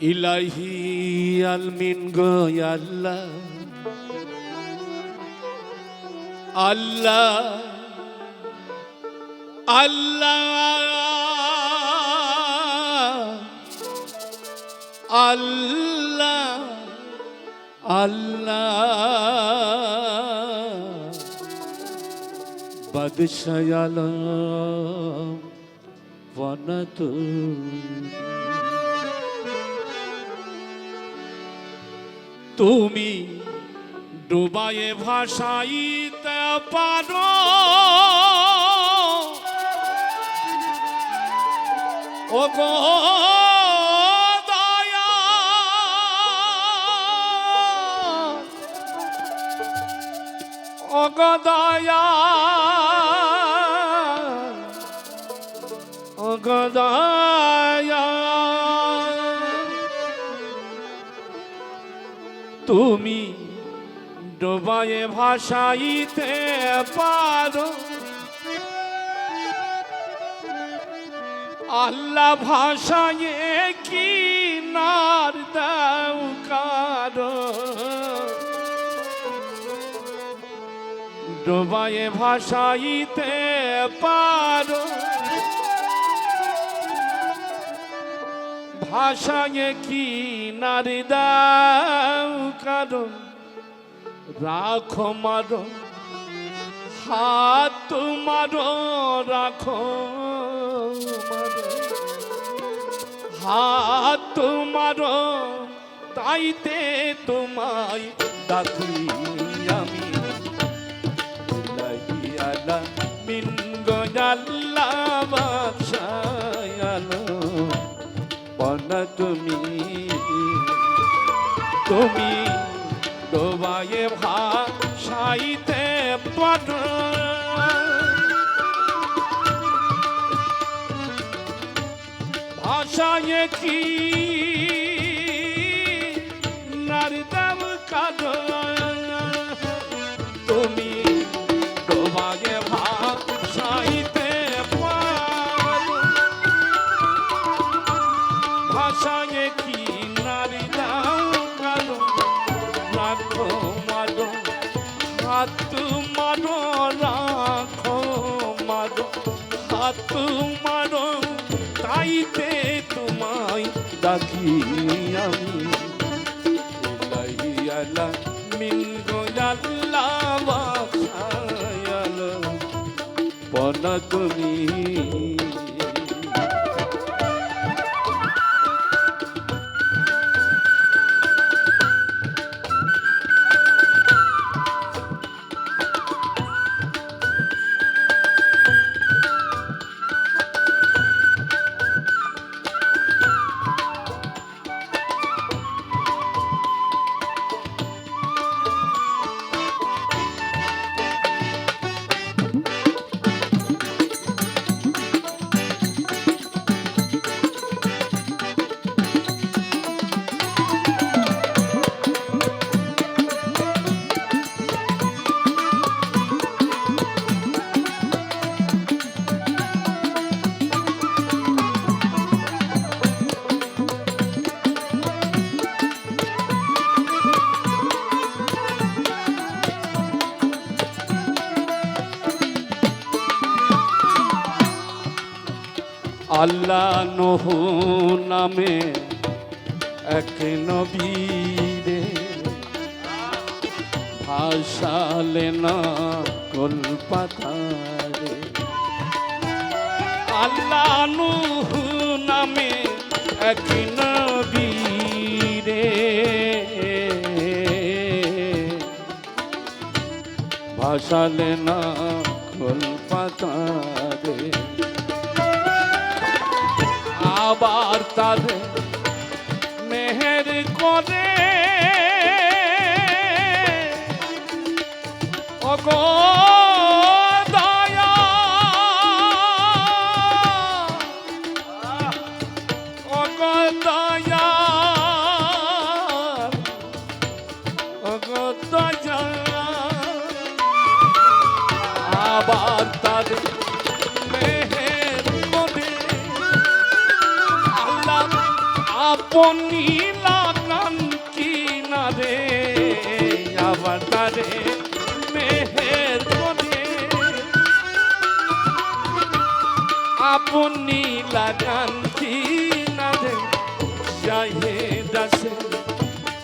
ইলাহি আলমিন গো আল্লাহ। আল্লাহ আল্লাহ আল্লাহ বাদশাহ আলম তুমি ডুবায়ে ভাষাইতে পারো। ও গো দয়া ও গো দয়া ডোবায়ে ভাষাইতে পারো। আল্লাহ ভাষায় কি নার দাও কারও। ডোবায়ে ভাষাইতে পারো। ভাষায় কি নারী দাও কারণ রাখো মারো হাত মারো রাখো মারো। হাত মারো তাইতে তোমায় ডাকি আমি। তুমি তুমি ভাষায় কি? নারী দাম কারও তুমি ডোবায়ে ভাষাইতে ভাষায় কি নারী দাও কালো রাখো মারো হাত মারো, রাখো মারো। হাত ডাকি আমি ইলাহিয়ালা মিন গোয়াল্লা বাসায়ালা পনা তুমি আল্লাহ নহু নামে এক নবীরে ভাসালে না কলপাতারে আল্লাহ নহু নামে এক নবীরে ভাসালে না কলপাতারে আবার তাদের মেহের করে। অগো আপনি লাগান কিনারে আবার তারে মেহের করে। আপনি লাগান কিনারে যাহে দাসে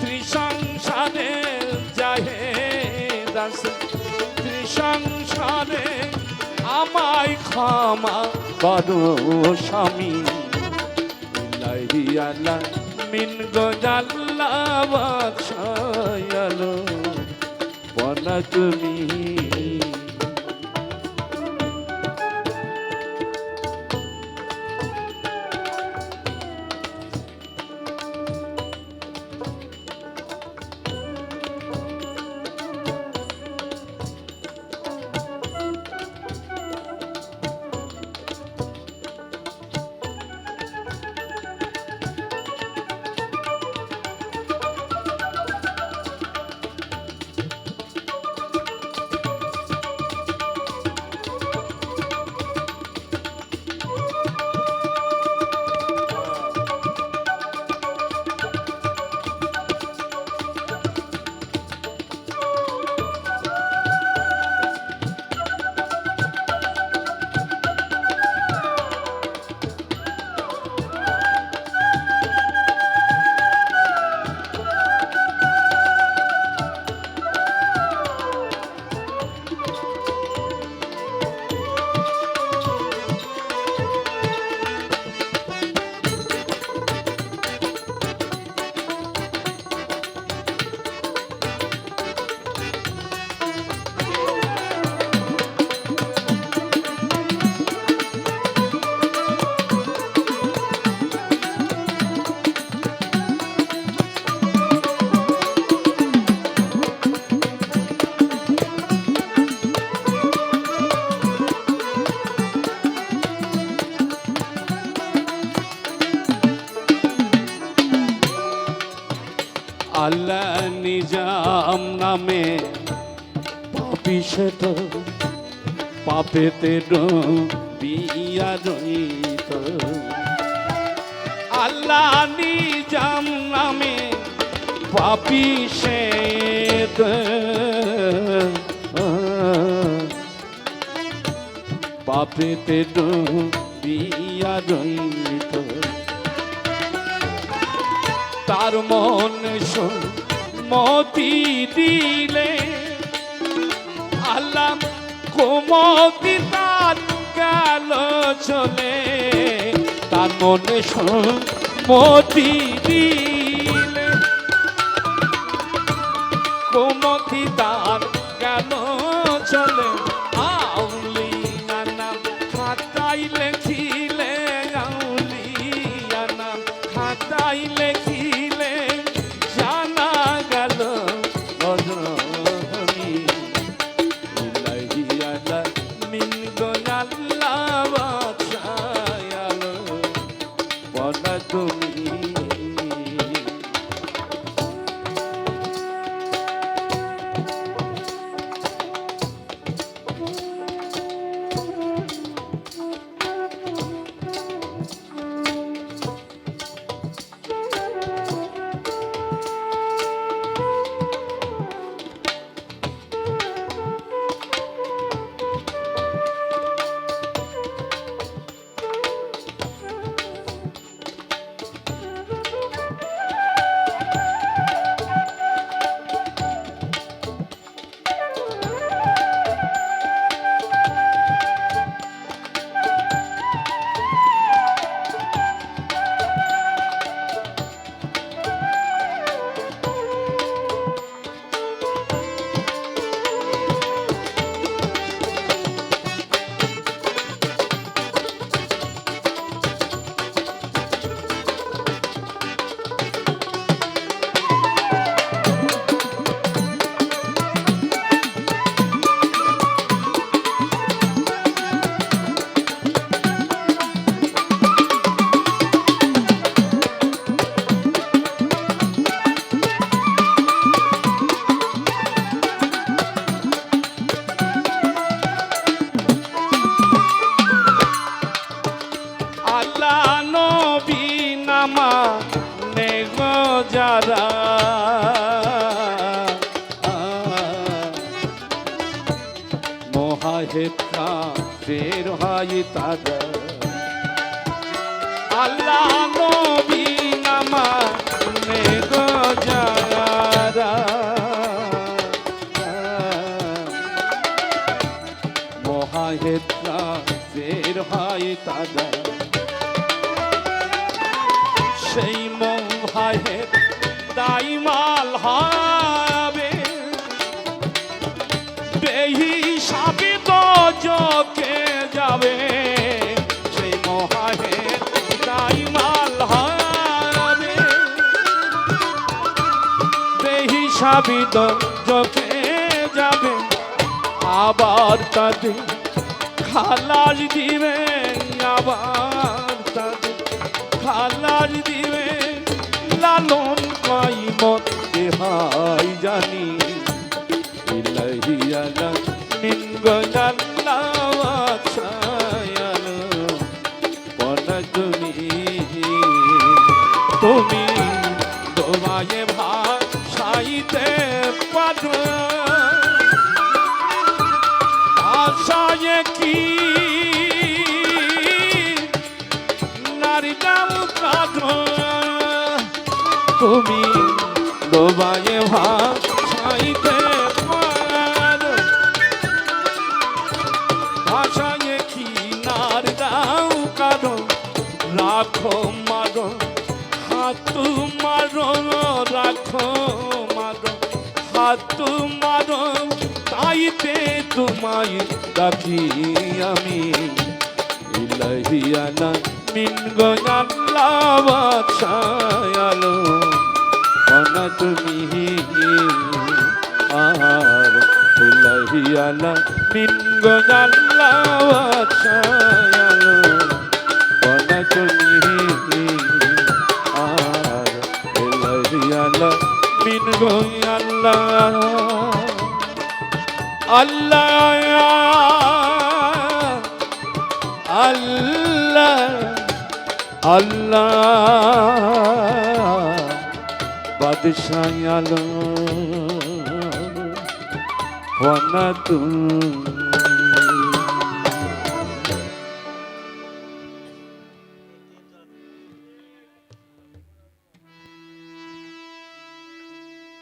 ত্রিসংসারে যাহে দাসে ত্রিসংসারে আমায় ক্ষমা করো স্বামী। আল্লাহ মিন গজাল্লা বাদশায়ালো বলা তুমি আল্লাহ নিজাম নামে। পাপি সে তো পাপেতে বিয়া রইত আল্লাহ নিজাম নামে পাপি সে পাপেতে বিয়া রইত তার মন মতি দিলে। আল্লাহ কোমতি তার গেল চলে। তার মনে মতি দিলে। কোমতি তার সামানে গো যারা। মহাহেতা ফের হয় তারা। আল্লাহ নবী নামা গো যারা। মহাহেতা ফের হয় তারা। সেই মহাহেত দাইমাল হবে। বেহিসাবি দজকে যাবে। সেই মহাহেত দাইমাল হবে। বেহিসাবি দজকে যাবে। আবার তাদের খালাস দিবে আবার। লালন কাইমত দেহাই জানি। ইলাহিয়ালা মিন গজাল্লা ছায়ালো পন তুমি তুমি ডোবায়ে ভাষাইতে ভাষায় কি নার দাও কারও, রাখো মারো হাত মারো, রাখো মারো হাত মারো তোমায় ডাকি আমি। ইলাহিয়ানা মিন গয়াল্লা অনা তুমি আর ইলাহিয়ানা মিন গয়াল্লা বাছায়ালো অনা তুমি আর ইলাহিয়ানা মিন গয়াল্লা আল্লাহ আল্লাহ আল্লাহ। বাদশাহ আলো ওয়ানা তুমি।